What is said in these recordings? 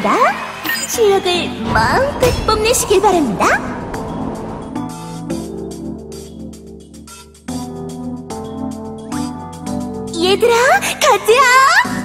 환영합니다. 실력을 마음껏 뽐내시길 바랍니다. 얘들아, 가자!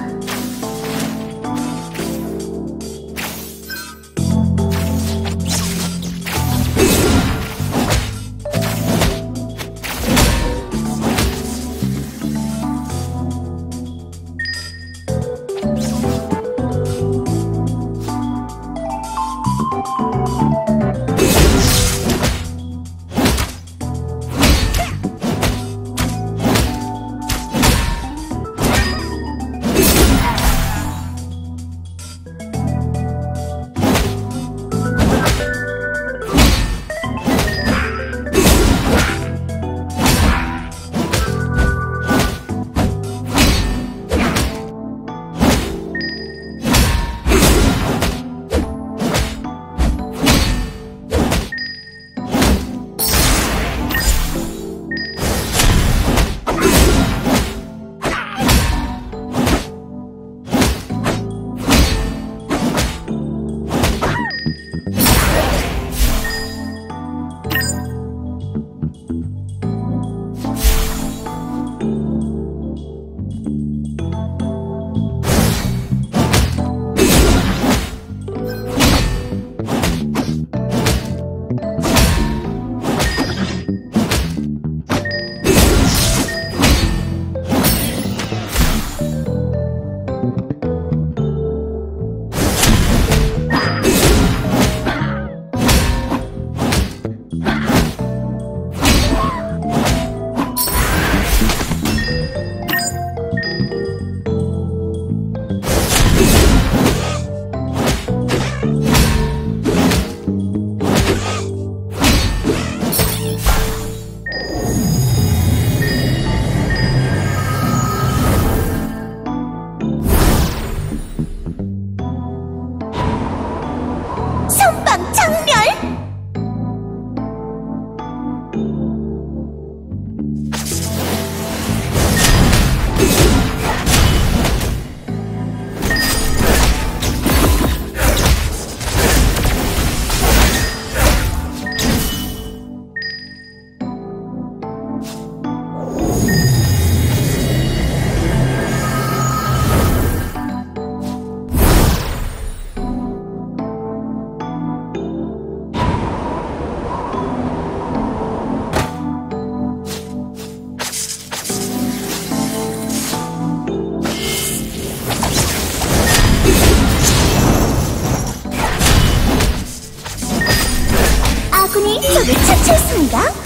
적을 처치했습니다.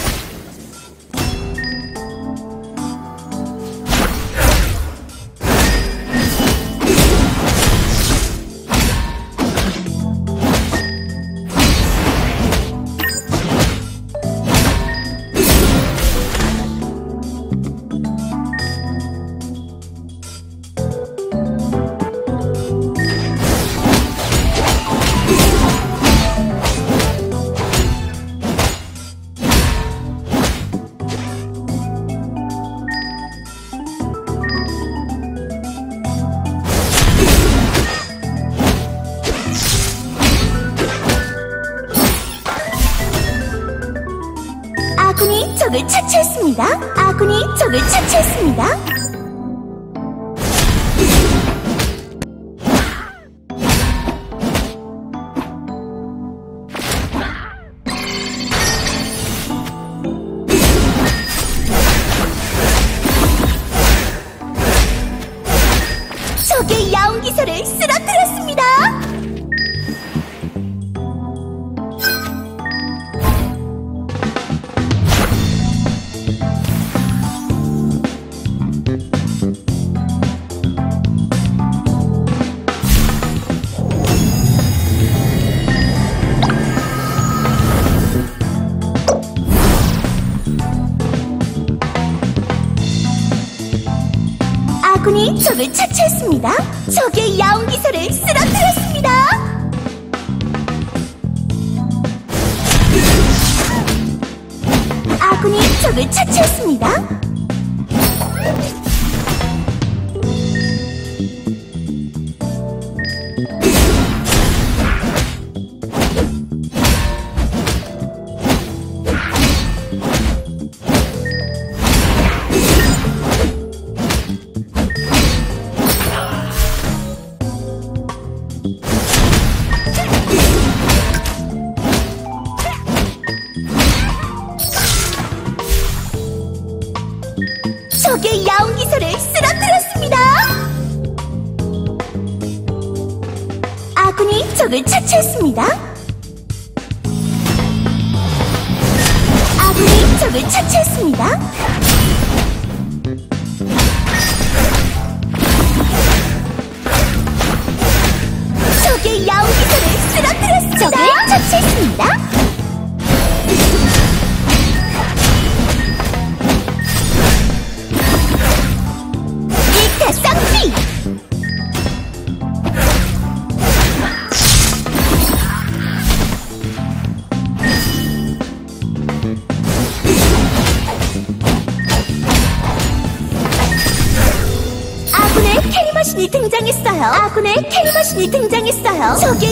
적을 처치했습니다. 아군이 적을 처치했습니다. 적의 야옹 기사를 쓰러뜨렸 아군이 적을 처치했습니다. 적의 야옹 기사를 쓰러뜨렸습니다. 아군이 적을 처치했습니다. 적을 처치했습니다. 아군이 적을 처치했습니다. 적의 야옹 기술을 쓰러뜨렸습니다. 적을 처치했습니다. 등장했어요. 적의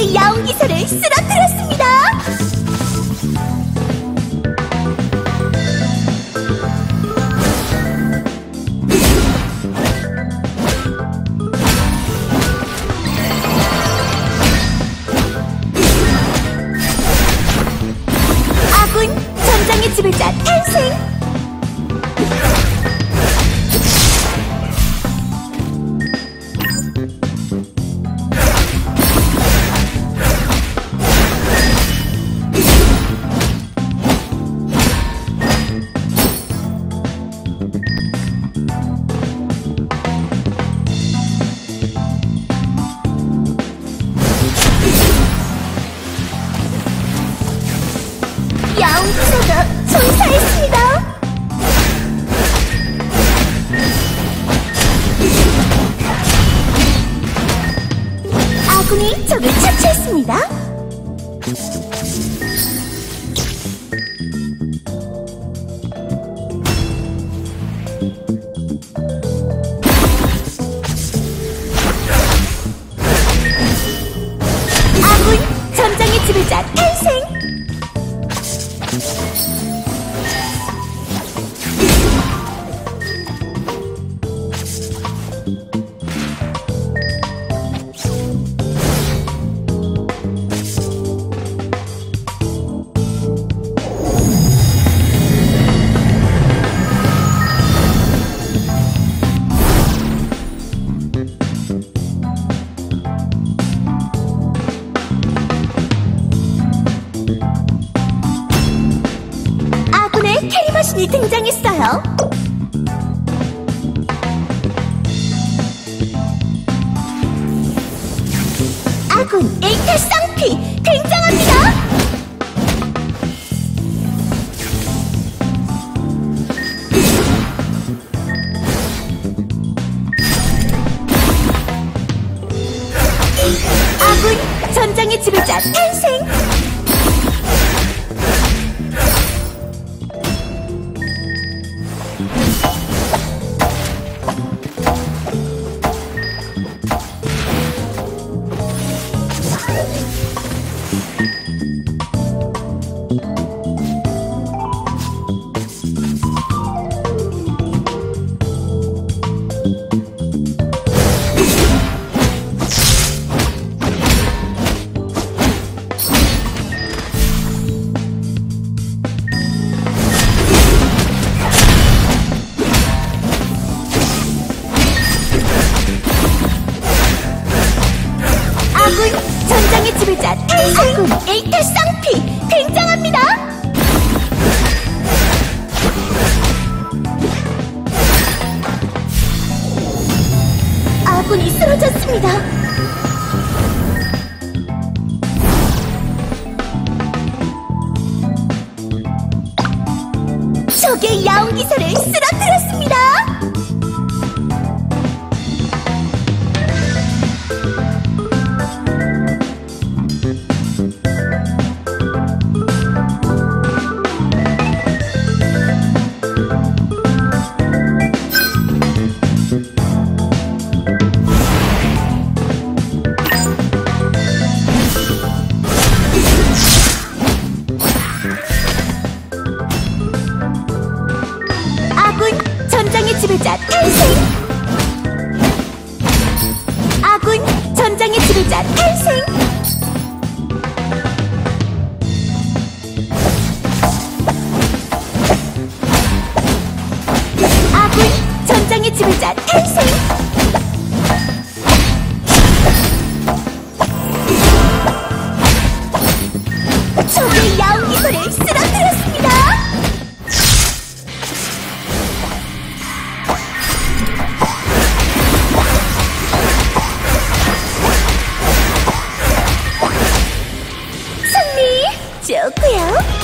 적의 야옹 기술을 쓰러뜨렸습 기사 등장했어요. 아군 에이터 쌍피 등장합니다. 아군 전장의 지배자 탄생. 살상피 굉장합니다. 아군이 쓰러졌습니다. 적의 야옹 기사를 춤을 짠 탄생! 저의 야옹기소를 쓰러뜨렸습니다! 승리! 좋고요